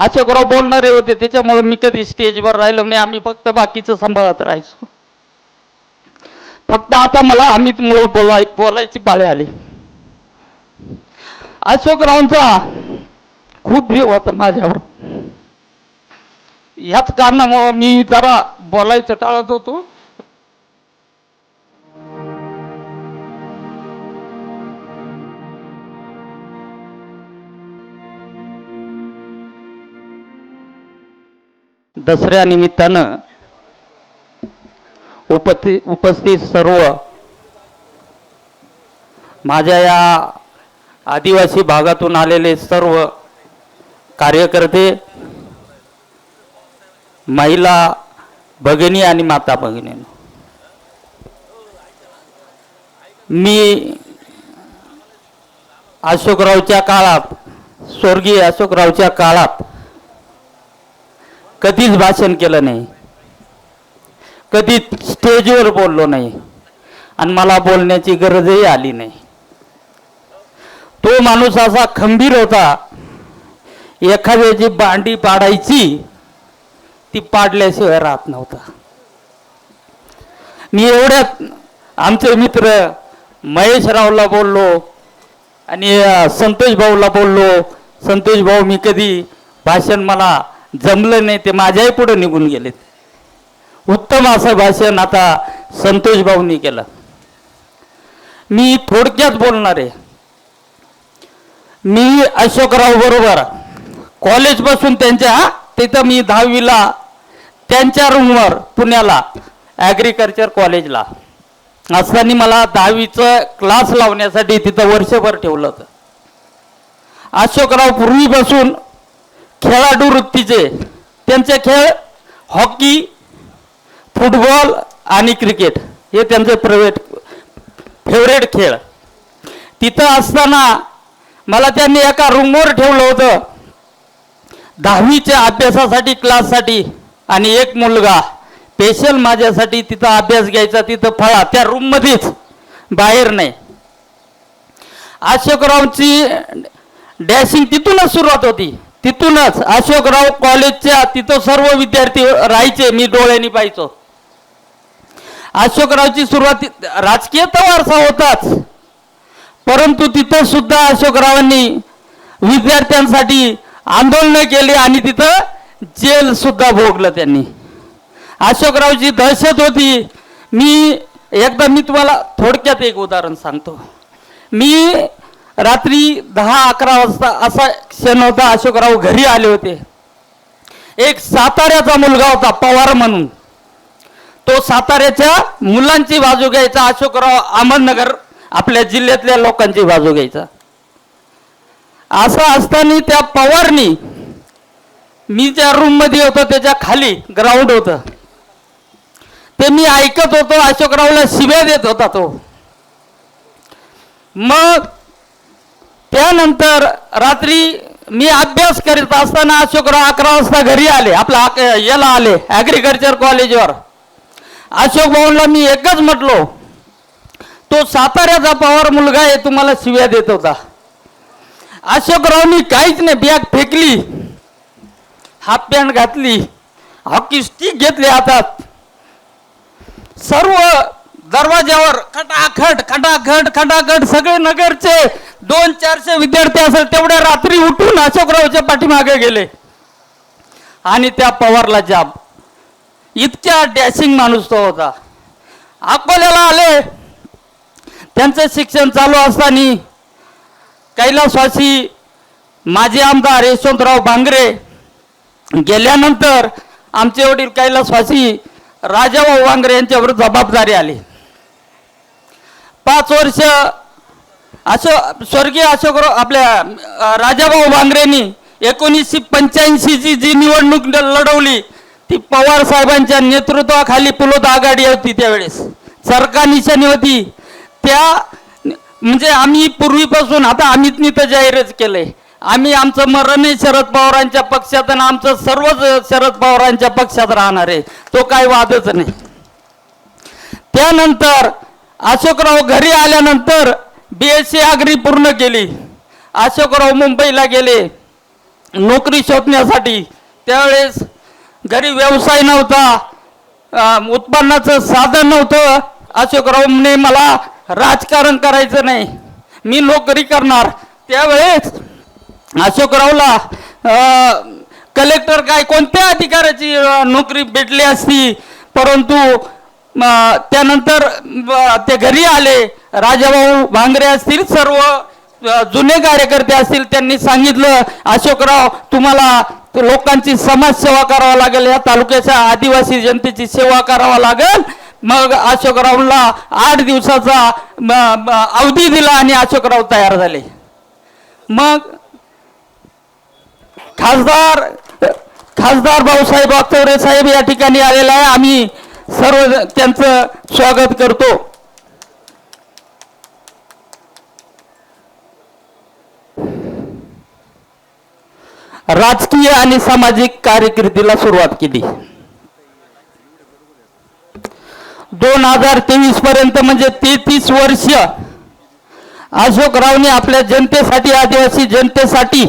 अशोकराव बोलणारे होते त्याच्यामुळे मी कधी स्टेजवर राहिलो नाही आम्ही फक्त बाकीचं सांभाळत राहायचो. फक्त आता मला अमित मुळे बोलाय बोलायची पाळी आली. अशोकरावांचा खूप जीव होता माझ्यावर. याच कारणामुळे मी जरा बोलायचं टाळत होतो. दसऱ्यानिमित्तानं उपस्थित उपस्थित सर्व माझ्या या आदिवासी भागातून आलेले सर्व कार्यकर्ते महिला भगिनी आणि माता भगिनी मी अशोकरावच्या काळात स्वर्गीय अशोकरावच्या काळात कधीच भाषण केलं नाही. कधीच स्टेजवर बोललो नाही. आणि मला बोलण्याची गरजही आली नाही. तो माणूस असा खंबीर होता. एखाद्याची बांडी पाडायची ती पाडल्याशिवाय राहत नव्हता. मी एवढ्यात आमचे मित्र महेश रावला बोललो आणि संतोष भाऊला बोललो. संतोष भाऊ मी कधी भाषण मला जमलं नाही ते माझ्याही पुढे निघून गेलेत. उत्तम असं भाषण आता संतोष भाऊनी केलं. मी थोडक्यात बोलणार आहे. मी अशोकराव बरोबर कॉलेजपासून त्यांच्या तिथं मी दहावीला त्यांच्या रूमवर पुण्याला ॲग्रिकल्चर कॉलेजला असताना मला दहावीचं क्लास लावण्यासाठी तिथं वर्षभर ठेवलं होतं. अशोकराव पूर्वीपासून खेळाडू वृत्तीचे. त्यांचे खेळ हॉकी फुटबॉल आणि क्रिकेट हे त्यांचे प्रवेट फेवरेट खेळ. तिथं असताना मला त्यांनी एका रूमवर ठेवलं होतं. दहावीच्या अभ्यासासाठी क्लाससाठी आणि एक मुलगा स्पेशल माझ्यासाठी तिथं अभ्यास घ्यायचा तिथं फळा त्या रूममध्येच बाहेर नाही. अशोकरावची डॅशिंग तिथूनच सुरुवात होती. तिथूनच अशोकराव कॉलेजच्या तिथं सर्व विद्यार्थी राहायचे मी डोळ्यांनी पाहायचो. अशोकरावची सुरुवात राजकीय तर वारसा होताच. परंतु तिथं सुद्धा अशोकरावांनी विद्यार्थ्यांसाठी आंदोलनं केली आणि तिथं जेल सुद्धा भोगलं त्यांनी. अशोकरावची दहशत होती. मी एकदा मी तुम्हाला थोडक्यात एक उदाहरण सांगतो. मी रात्री दहा अकरा वाजता असा क्षण होता अशोकराव घरी आले होते. एक साताऱ्याचा मुलगा होता पवार म्हणून. तो साताऱ्याच्या मुलांची बाजू घ्यायचा अशोकराव अहमदनगर आपल्या जिल्ह्यातल्या लोकांची बाजू घ्यायचा. असं असताना त्या पवारनी मी ज्या रूममध्ये होतो त्याच्याखाली ग्राउंड होतं. ते मी ऐकत होतो अशोकरावला शिव्या देत होता तो. मग त्यानंतर रात्री मी अभ्यास करीत असताना अशोकराव अकरा वाजता घरी आले. आपला याला आले ॲग्रिकल्चर कॉलेजवर अशोक भाऊला मी एकच म्हटलो तो साताऱ्याचा पवार मुलगा आहे तुम्हाला शिव्या देत होता. अशोकरावनी काहीच नाही बॅग फेकली हाफ पॅन्ट घातली हॉकी स्टिक घेतली हातात. सर्व दरवाज्यावर खटाखट खटाखट खटाखट सगळे नगरचे दोन चारशे विद्यार्थी असेल तेवढ्या रात्री उठून अशोकरावच्या पाठीमागे गेले. आणि त्या पवारला जाब इतक्या डॅशिंग माणूस तो होता. अकोल्याला आले. त्यांचं शिक्षण चालू असताना कैलासवासी माजी आमदार यशवंतराव भांगरे गेल्यानंतर आमचे वडील कैलासवासी राजाभाऊ वांगरे यांच्यावर जबाबदारी आली. पाच वर्ष असं स्वर्गीय अशोकराव आपल्या राजाभाऊ बांगरेंनी एकोणीसशे पंच्याऐंशीची जी निवडणूक लढवली ती पवार साहेबांच्या नेतृत्वाखाली पुलोत आघाडी होती त्यावेळेस. सरकार निशाणी होती. त्या म्हणजे आम्ही पूर्वीपासून आता आम्ही तर जाहीरच केलंय. आम्ही आमचं मरणही शरद पवारांच्या पक्षात आणि आमचं सर्वच शरद पवारांच्या पक्षात राहणार आहे. तो काही वादच नाही. त्यानंतर अशोकराव घरी आल्यानंतर बी एस सी आगरी पूर्ण केली. अशोकराव मुंबईला गेले. नोकरी शोधण्यासाठी. त्यावेळेस घरी व्यवसाय नव्हता. उत्पन्नाचं साधन नव्हतं. अशोकरावने मला राजकारण करायचं नाही. मी नोकरी करणार. त्यावेळेस अशोकरावला कलेक्टर काय कोणत्या अधिकाऱ्याची नोकरी भेटली असती? परंतु त्यानंतर ते घरी आले. राजाभाऊ भांगरे असतील सर्व जुने कार्यकर्ते असतील त्यांनी सांगितलं अशोकराव तुम्हाला लोकांची समाजसेवा करावा लागेल. या तालुक्याच्या आदिवासी जनतेची सेवा करावा लागेल. मग अशोकरावला आठ दिवसाचा अवधी दिला आणि अशोकराव तयार झाले. मग खासदार खासदार भाऊसाहेब वागचौरे साहेब या ठिकाणी आलेला आहे. आम्ही सर्व त्यांचं स्वागत करतो. राजकीय आणि सामाजिक कार्यकिर्दीला सुरुवात केली. दोन हजार तेवीस पर्यंत म्हणजे तेहतीस वर्ष अशोकरावने आपल्या जनतेसाठी आदिवासी जनतेसाठी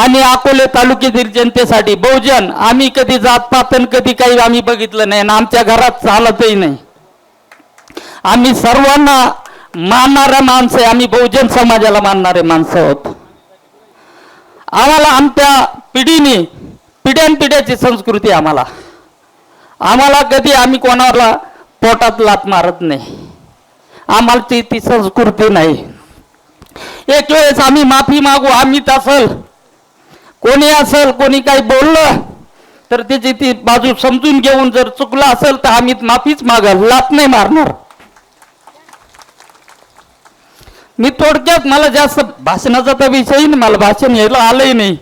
आणि अकोले तालुक्यातील जनतेसाठी बहुजन आम्ही कधी जातपात आणि कधी काही आम्ही बघितलं नाही आणि आमच्या घरात चालतही नाही. आम्ही सर्वांना मानणारा माणसं आहे आम्ही बहुजन समाजाला मानणारे माणसं आहोत. आम्हाला आमच्या पिढीने पिढ्यानपिढ्याची संस्कृती आम्हाला. आम्हाला कधी आम्ही कोणाला पोटात लात मारत नाही. आम्हाला ती ती संस्कृती नाही. एक वेळेस आम्ही माफी मागू आम्ही तसल कोणी असल कोणी काही बोललं तर त्याची ती बाजू समजून घेऊन जर चुकलं असेल तर आम्ही माफीच मागाल लात नाही मारणार. मी थोडक्यात मला जास्त भाषणाचा तर विषयही नाही मला भाषण यायला आलंही नाही.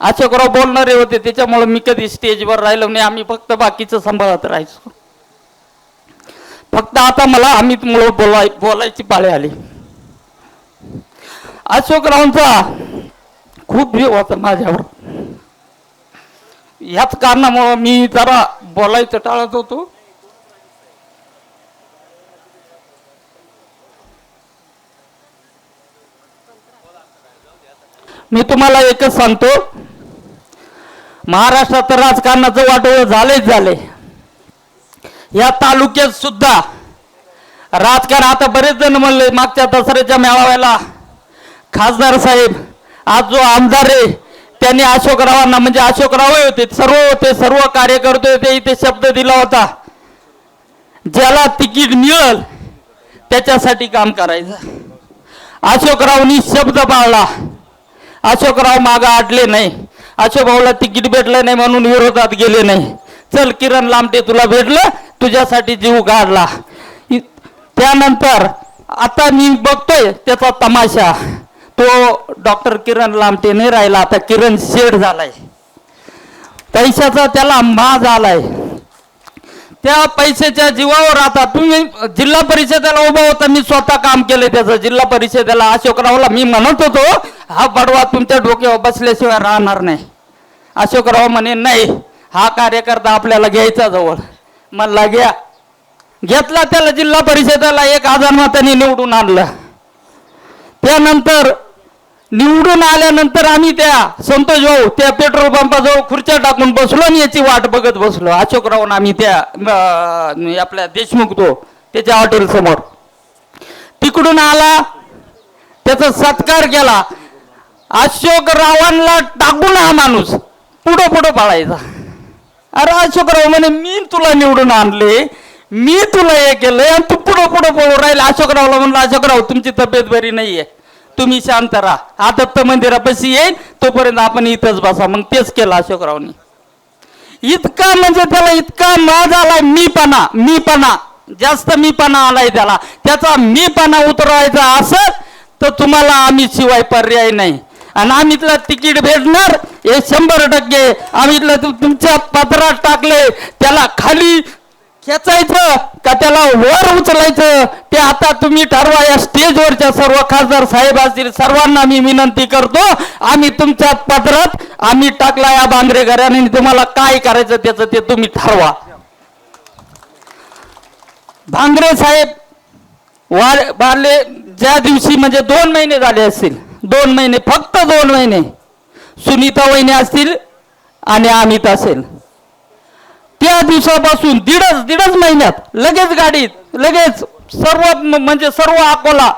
अशोकराव बोलणारे होते त्याच्यामुळे मी कधी स्टेजवर राहिलो नाही आम्ही फक्त बाकीचं सांभाळत राहायचो. फक्त आता मला आम्ही मुळे बोलाय बोलायची पाळी आली. अशोकरावांचा खूप जीव होता माझ्यावर. ह्याच कारणामुळं मी जरा बोलायचं टाळत होतो. मी तुम्हाला एकच सांगतो. महाराष्ट्रात राजकारणाचं वाटोळ झालेच झाले या तालुक्यात सुद्धा राजकारण आता बरेच जण म्हणले मागच्या दसऱ्याच्या मेळाव्याला खासदार साहेब आज जो आमदार आहे त्यांनी अशोकरावांना म्हणजे अशोकराव होते सर्व होते सर्व कार्यकर्ते होते इथे शब्द दिला होता. ज्याला तिकीट मिळेल त्याच्यासाठी काम करायचं. अशोकरावनी शब्द पाळला. अशोकराव मागं आटले नाही. अशोकरावला तिकीट भेटलं नाही म्हणून विरोधात गेले नाही. चल किरण लांबटे तुला भेटलं तुझ्यासाठी जीव काढला त्यानंतर आता मी बघतोय त्याचा तमाशा. तो डॉक्टर किरण लांबटे नाही राहिला. आता किरण शेठ झालाय. पैशाचा त्याला माज आलाय. त्या पैशाच्या जीवावर आता तुम्ही जिल्हा परिषदेला उभा होता मी स्वतः काम केले त्याचं. जिल्हा परिषदेला अशोकरावला मी म्हणत होतो हा बडवा तुमच्या डोक्यावर बसल्याशिवाय राहणार नाही. अशोकराव म्हणे नाही हा कार्यकर्ता आपल्याला घ्यायचा जवळ. म्हणला घ्या. घेतला त्याला जिल्हा परिषदेला एक हजार मताने निवडून आणलं. त्यानंतर निवडून आल्यानंतर आम्ही त्या संतोष भाऊ त्या पेट्रोल पंपाजवळ खुर्च्या टाकून बसलो आणि याची वाट बघत बसलो. अशोकरावून आम्ही त्या आपल्या देशमुख तो त्याच्या हॉटेल समोर. तिकडून आला त्याचा सत्कार केला. अशोकरावांना टाकून हा माणूस पुढं पुढं पळायचा. अरे अशोकराव म्हणे मी तुला निवडून आणले मी तुला हे केलंय आणि तू पुढं पुढं पळू राहिला. अशोकरावला म्हणलं अशोकराव तुमची तब्येत बरी नाहीये. तुम्ही शांत राहा. आदत्त मंदिरापाशी येईल तोपर्यंत आपण इथंच बसा. मग तेच केलं अशोकरावनी. इतका म्हणजे त्याला इतका माज आलाय मीपणा मीपणा. जास्त मीपणा आलाय त्याला. त्याचा मीपणा उतरवायचा असं तर तुम्हाला आम्ही शिवाय पर्याय नाही. आणि आम्ही इथलं तिकीट भेटणार हे शंभर टक्के. आम्ही इथलं तुमच्या पत्रात टाकले त्याला खाली खेचायचं का त्याला वर उचलायचं? ते आता तुम्ही ठरवा या स्टेजवरच्या सर्व खासदार साहेब असतील सर्वांना मी विनंती करतो. आम्ही तुमच्या पत्रात आम्ही टाकला या बांगरे घराने तुम्हाला काय करायचं त्याचं ते तुम्ही ठरवा. भांगरे साहेब वार वारले ज्या दिवशी म्हणजे दोन महिने झाले असतील दोन महिने फक्त दोन महिने सुनीता वहिनी असतील आणि अमित असेल. त्या दिवसापासून दीडच दीडच महिन्यात लगेच गाडीत लगेच सर्व म्हणजे सर्व अकोला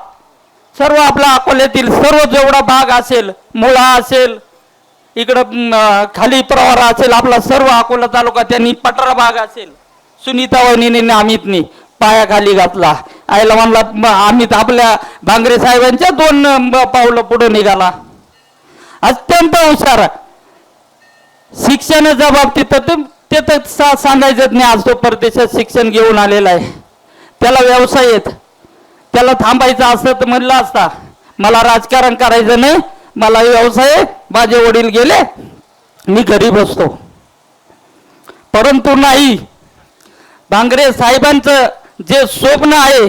सर्व आपला अकोल्यातील सर्व जेवढा भाग असेल मुळा असेल इकडं खाली प्रवारा असेल आपला सर्व अकोला तालुका त्यांनी पठारा भाग असेल सुनीता वहिनीने आणि पायाखाली घातला. आईला म्हणला अमित आपल्या भांगरे साहेबांच्या दोन पावलं पुढे निघाला. अत्यंत हुशार. शिक्षणाच्या बाबतीत ते- तर सा- सांगायचंच नाही आज तो परदेशात शिक्षण घेऊन आलेला आहे. त्याला व्यवसाय येत त्याला थांबायचं असतं तर म्हणलं असता मला राजकारण करायचं नाही मला व्यवसाय माझे वडील गेले मी घरी बसतो परंतु नाही भांगरे साहेबांचं जे स्वप्न आहे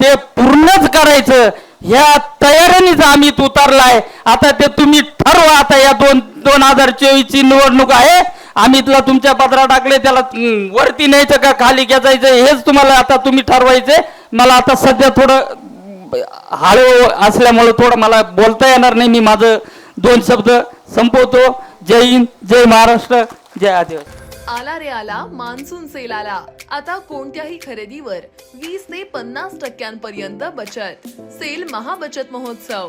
ते पूर्णच करायचं. ह्या तयारीनेच आम्ही उतरलाय आता ते तुम्ही ठरवा आता या दोन दोन हजार चोवीसची निवडणूक आहे अमितला तुमच्या पदरा टाकले त्याला वरती न्यायचं का खाली खेचायचं हेच तुम्हाला आता तुम्ही ठरवायचे. मला आता सध्या थोडं हळू असल्यामुळं थोडं मला बोलता येणार नाही मी माझं दोन शब्द संपवतो. जय हिंद जय महाराष्ट्र जय आदिवासी. आला रे आला मान्सून सेल आला. आता कोणत्याही खरेदीवर वीस ते पन्नास टक्क्यांपर्यंत बचत. सेल महाबचत महोत्सव.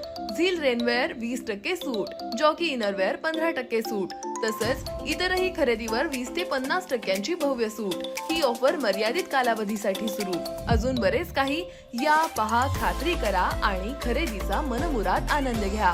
झील रेनवेअर वीस टक्के सूट जॉकी इनरवेअर पंधरा टक्के सूट तसंच इतरही खरेदीवर वीस ते पन्नास टक्क्यांची भव्य सूट. ही ऑफर मर्यादित कालावधीसाठी सुरू. अजून बरेच काही या पहा खात्री करा आणि खरेदीचा मनमुराद आनंद घ्या.